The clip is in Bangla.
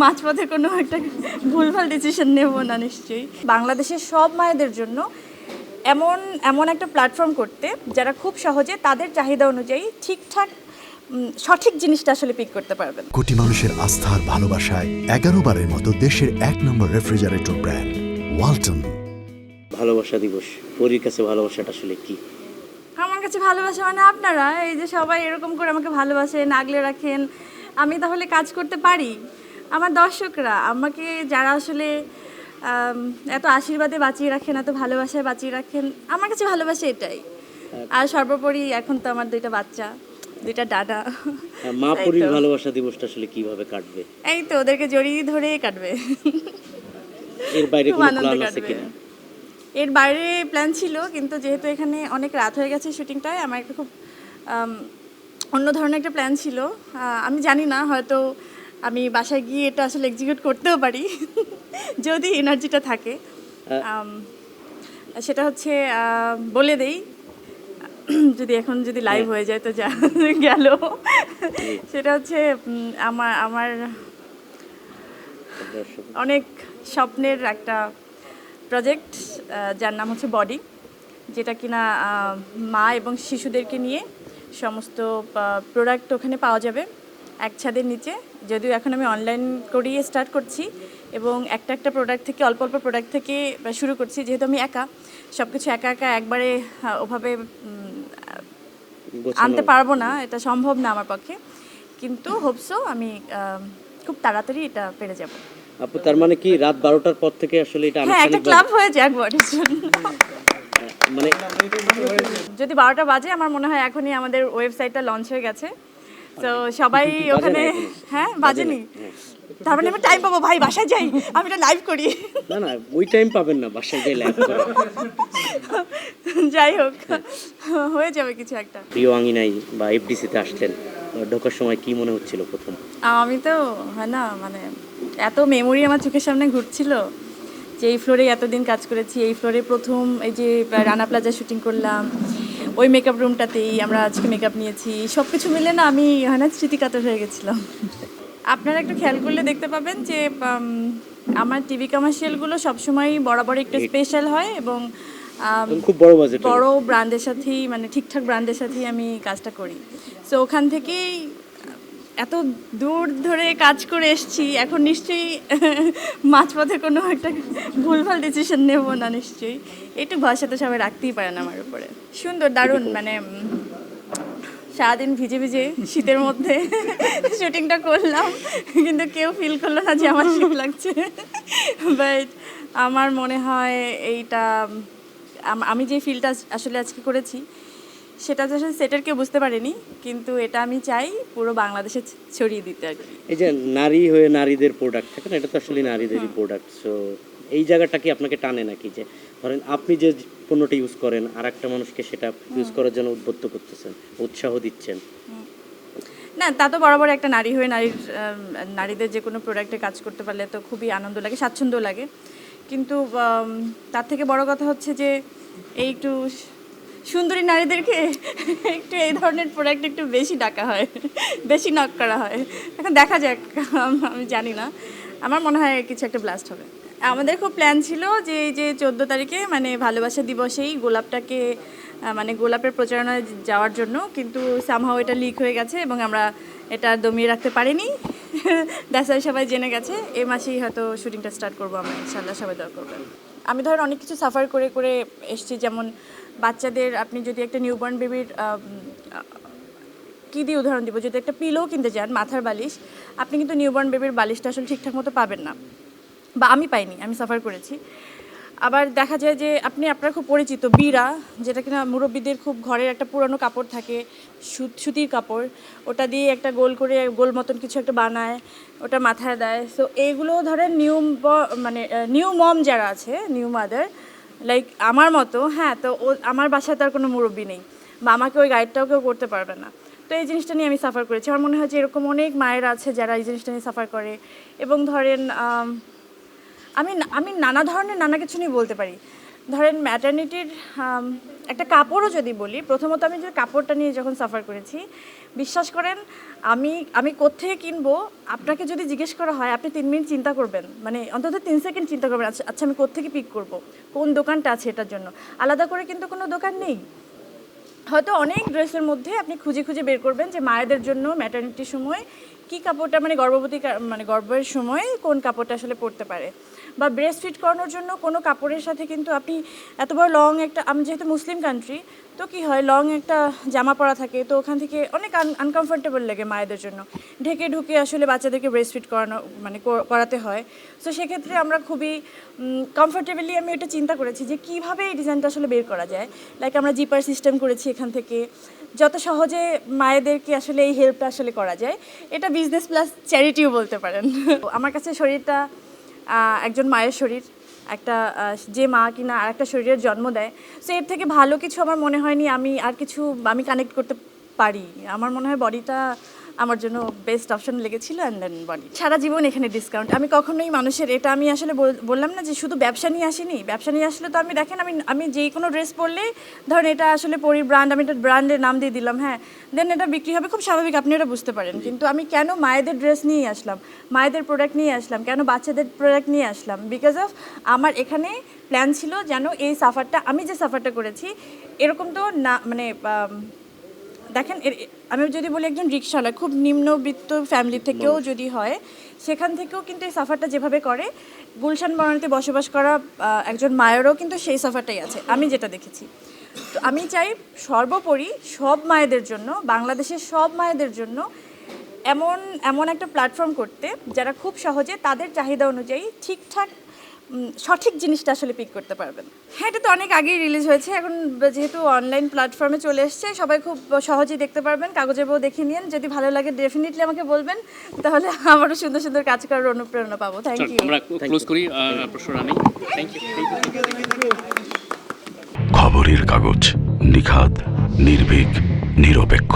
মাঝপথে কোনো একটা ভুলভাল ডিসিশন নেব না নিশ্চয়ই। বাংলাদেশের সব মায়েদের জন্য এমন এমন একটা প্ল্যাটফর্ম করতে যারা খুব সহজে তাদের চাহিদা অনুযায়ী ঠিকঠাক সঠিক জিনিসটা আসলে পিক করতে পারবেন। কোটি মানুষের আস্থার ভালোবাসায় এগারো বারের মতো দেশের এক নম্বর রেফ্রিজারেটর ব্র্যান্ড ওয়ালটন ভালোবাসা দিবস পরীর কাছে ভালোবাসাটা আসলে কি? আমার কাছে ভালোবাসা মানে আপনারা এই যে সবাই এরকম করে আমাকে ভালোবাসেন আগলে রাখেন আমি তাহলে কাজ করতে পারি? আমার দর্শকরা আমাকে যারা আসলে এত আশীর্বাদে বাঁচিয়ে রাখেন এত ভালোবাসায় বাঁচিয়ে রাখেন আমার কাছে ভালোবাসা এটাই। আর সর্বোপরি এখন তো আমার দুইটা বাচ্চা দুইটা হ্যাঁ, মা পরীর ভালোবাসা দিবসটা আসলে কীভাবে কাটবে? এই তো ওদেরকে জড়িয়ে ধরে কাটবে। এর বাইরে খুব কোনো প্ল্যান আছে কিনা? এর বাইরে প্ল্যান ছিল কিন্তু যেহেতু এখানে অনেক রাত হয়ে গেছে শুটিংটায় আমার একটা খুব অন্য ধরনের একটা প্ল্যান ছিল। আমি জানি না হয়তো আমি বাসায় গিয়ে এটা আসলে এক্সিকিউট করতেও পারি যদি এনার্জিটা থাকে। সেটা হচ্ছে বলে দেই যদি এখন যদি লাইভ হয়ে। যায় তো যা গেল। সেটা হচ্ছে আমার আমার অনেক স্বপ্নের একটা প্রজেক্ট যার নাম হচ্ছে বডি যেটা কিনা মা এবং শিশুদেরকে নিয়ে সমস্ত প্রোডাক্ট ওখানে পাওয়া যাবে। এক ছাদের নিচে। যদিও এখন আমি অনলাইন করিয়ে স্টার্ট করছি এবং একটা একটা প্রোডাক্ট থেকে অল্প অল্প প্রোডাক্ট থেকে শুরু করছি। যেহেতু আমি একা সব কিছু একা একা একবারে ওভাবে আনতে পারব না এটা সম্ভব না আমার পক্ষে। কিন্তু হোপসো আমি খুব তাড়াতাড়ি এটা পেরে যাব। আপু তার মানে কি রাত বারোটার পর থেকে আসলে এটা হ্যাঁ একটা ক্লাব হয়ে যাক বডির জন্য। মানে যদি বারোটা বাজে আমার মনে হয় এখনই আমাদের ওয়েবসাইটটা লঞ্চ হয়ে গেছে। তো সবাই ওখানে হ্যাঁ বাজেনি তার মানে আমি টাইম পাবো। ভাই বাসায় যাই। আমি এটা লাইভ করি। না না ওই টাইম পাবেন না। বাসায় গিয়ে লাইভ করা যাই হোক হয়ে যাবে কিছু একটা। প্রিয় আঙিনাই বা এফডিসিতে আসলেন ঢোকার সময় কি মনে হচ্ছিল প্রথম? আমি তো হয় না মানে এত মেমোরি আমার চোখের সামনে ঘুরছিল যে এই ফ্লোরে এতদিন কাজ করেছি এই ফ্লোরে প্রথম এই যে রানা প্লাজা শুটিং করলাম ওই মেকআপ রুমটাতেই আমরা আজকে মেকআপ নিয়েছি। সব কিছু মিলে না আমি হয় না স্মৃতিকাতর হয়ে গেছিলাম। আপনারা একটু খেয়াল করলে দেখতে পাবেন যে আমার টিভি কমার্শিয়ালগুলো সবসময় বরাবর একটু স্পেশাল হয় এবং খুব বড় বাজেট বড় ব্র্যান্ডের সাথেই মানে ঠিকঠাক ব্র্যান্ডের সাথেই আমি কাজটা করি। সো ওখান থেকেই এত দূর ধরে কাজ করে এসছি এখন নিশ্চয়ই মাঝপথে কোনো একটা ভুলভাল ডিসিশন নেব না নিশ্চয়ই। একটু ভরসা তো সবাই রাখতেই পারেন আমার উপরে। সুন্দর দারুণ মানে সারাদিন ভিজে ভিজে শীতের মধ্যে শুটিংটা করলাম কিন্তু কেউ ফিল করল না যে আমার শীত লাগছে। বাট আমার মনে হয় এইটা আমি যে ফিলটা আসলে আজকে করেছি সেটা আসলে সেটার কেউ বুঝতে পারেনি কিন্তু এটা আমি চাই পুরো বাংলাদেশে ছড়িয়ে দিতে আর কি। এই যে নারী হয়ে নারীদের প্রোডাক্ট থাকে না এটা তো আসলে নারীদেরই প্রোডাক্ট সো এই জায়গাটা কি আপনাকে টানে নাকি যে ধরেন আপনি যে পণ্যটা ইউজ করেন আর একটা মানুষকে সেটা ইউজ করার জন্য উদ্বুদ্ধ করতেছেন উৎসাহ দিচ্ছেন? না তা তো বরাবর একটা নারী হয়ে নারীর নারীদের যে কোনো প্রোডাক্টে কাজ করতে পারলে তো খুবই আনন্দ লাগে স্বাচ্ছন্দ্য লাগে। কিন্তু তার থেকে বড় কথা হচ্ছে যে এই একটু সুন্দরী নারীদেরকে একটু এই ধরনের প্রোডাক্ট একটু বেশি ডাকা হয়, বেশি নক করা হয়। এখন দেখা যাক, আমি জানি না। আমার মনে হয় কিছু একটা ব্লাস্ট হবে। আমাদের খুব প্ল্যান ছিল যে এই যে চোদ্দ তারিখে মানে ভালোবাসা দিবসেই গোলাপটাকে মানে গোলাপের প্রচারণায় যাওয়ার জন্য, কিন্তু সামহাও এটা লিক হয়ে গেছে এবং আমরা এটা দমিয়ে রাখতে পারিনি। দ্যাসাই সবাই জেনে গেছে, এ মাসেই হয়তো শুটিংটা স্টার্ট করব আমরা ইনশাল্লাহ সবাই দোয়া করবেন। আমি ধরেন অনেক কিছু সাফার করে করে এসছি। যেমন বাচ্চাদের আপনি যদি একটা নিউবর্ন বেবির কী দিয়ে উদাহরণ দিব? যদি একটা পিলো কিনতে যান, মাথার বালিশ, আপনি কিন্তু নিউবর্ন বেবির বালিশটা আসলে ঠিকঠাক মতো পাবেন না। বা আমি পাইনি, আমি সাফার করেছি। আবার দেখা যায় যে আপনি, আপনার খুব পরিচিত বিরা, যেটা কিনা মুরব্বীদের খুব ঘরের একটা পুরনো কাপড় থাকে সুতির কাপড়, ওটা দিয়ে একটা গোল করে, গোল মতন কিছু একটা বানায়, ওটা মাথায় দেয়। সো এইগুলো ধরেন নিউ মানে নিউ মম যারা আছে নিউ মাদার লাইক আমার মতো হ্যাঁ তো ও, আমার বাসায় তার কোনো মুরব্বী নেই, বা আমাকে ওই গাইডটাও কেউ করতে পারবে না। তো এই জিনিসটা নিয়ে আমি সাফার করেছি। আমার মনে হয় যে এরকম অনেক মায়েরা আছে যারা এই জিনিসটা নিয়ে সাফার করে। এবং ধরেন আম, আমি নানা ধরনের নানা কিছু নিয়ে বলতে পারি। ধরেন ম্যাটার্নিটির একটা কাপড়ও যদি বলি প্রথমত আমি যে কাপড়টা নিয়ে যখন সাফার করেছি বিশ্বাস করেন আমি আমি কোত্থেকে কিনবো? আপনাকে যদি জিজ্ঞেস করা হয় আপনি তিন মিনিট চিন্তা করবেন। মানে অন্তত তিন সেকেন্ড চিন্তা করবেন আচ্ছা আচ্ছা আমি কোত্থেকে পিক করব? কোন দোকানটা আছে এটার জন্য? আলাদা করে কিন্তু কোনো দোকান নেই। হয়তো অনেক ড্রেসের মধ্যে আপনি খুঁজে খুঁজে বের করবেন যে মায়েদের জন্য ম্যাটার্নিটির সময় কি কাপড়টা মানে গর্ভবতী মানে গর্ভের সময় কোন কাপড়টা আসলে পরতে পারে? বা ব্রেস্ট ফিট করানোর জন্য কোনো কাপড়ের সাথে কিন্তু আপনি এত বড় লং একটা, আমি যেহেতু মুসলিম কান্ট্রি তো কি হয় লং একটা জামা পরা থাকে, তো ওখান থেকে অনেক আনকমফোর্টেবল লাগে মায়েদের জন্য। ঢেকে ঢুকে আসলে বাচ্চাদেরকে ব্রেস্ট ফিট করানো মানে করাতে হয়। তো সেক্ষেত্রে আমরা খুবই কমফোর্টেবলি আমি এটা চিন্তা করেছি যে কীভাবে এই ডিজাইনটা আসলে বের করা যায়? লাইক আমরা জিপার সিস্টেম করেছি এখান থেকে। যত সহজে মায়েদেরকে আসলে এই হেল্পটা আসলে করা যায়, এটা বিজনেস প্লাস চ্যারিটিও বলতে পারেন। আমার কাছে শরীরটা একজন মায়ের শরীর, একটা যে মা কিনা আর একটা শরীরের জন্ম দেয়। সো এর থেকে ভালো কিছু আমার মনে হয়নি, আমি আর কিছু, আমি কানেক্ট করতে পারি। আমার মনে হয় বডিটা আমার জন্য বেস্ট অপশন লেগেছিল অ্যান্ড দেন বডি সারা জীবন এখানে ডিসকাউন্ট আমি কখনোই মানুষের এটা আমি আসলে বল- বললাম না যে শুধু ব্যবসা নিয়ে আসিনি। ব্যবসা নিয়ে আসলে তো আমি দেখেন আমি আমি যে কোনো ড্রেস পরলেই ধরেন এটা আসলে পরি ব্র্যান্ড আমি এটা ব্র্যান্ডের নাম দিয়ে দিলাম হ্যাঁ। দেন এটা বিক্রি হবে খুব স্বাভাবিক আপনি এটা বুঝতে পারেন। কিন্তু আমি কেন মায়েদের ড্রেস নিয়ে আসলাম? মায়েদের প্রোডাক্ট নিয়ে আসলাম কেন বাচ্চাদের প্রোডাক্ট নিয়ে আসলাম? বিকজ অফ আমার এখানে প্ল্যান ছিল যেন এই সাফারটা আমি যে সাফারটা করেছি এরকম তো না মানে দেখেন এর- আমি যদি বলি একজন রিক্সাওয়ালা খুব নিম্নবিত্ত ফ্যামিলি থেকেও যদি হয় সেখান থেকেও কিন্তু এই সাফারটা যেভাবে করে গুলশান বনানীতে বসবাস করা একজন মায়েরও কিন্তু সেই সাফারটাই আছে আমি যেটা দেখেছি। তো আমি চাই সর্বোপরি সব মায়েদের জন্য বাংলাদেশের সব মায়েদের জন্য এমন এমন একটা প্ল্যাটফর্ম করতে যারা খুব সহজে তাদের চাহিদা অনুযায়ী ঠিকঠাক সঠিক জিনিসটা আসলে পিক করতে পারবেন। হ্যাঁ এটা তো অনেক আগেই রিলিজ হয়েছে। এখন যেহেতু অনলাইন প্ল্যাটফর্মে চলে এসছে সবাই খুব সহজেই দেখতে পারবেন। কাগজে বউ দেখে নিন। যদি ভালো লাগে ডেফিনেটলি আমাকে বলবেন। তাহলে আমারও সুন্দর সুন্দর কাজ করার অনুপ্রেরণা পাবো। থ্যাংক ইউ আমরা ক্লোজ করি থ্যাংক ইউ খবরের কাগজ নিখাদ নির্ভীক নিরপেক্ষ।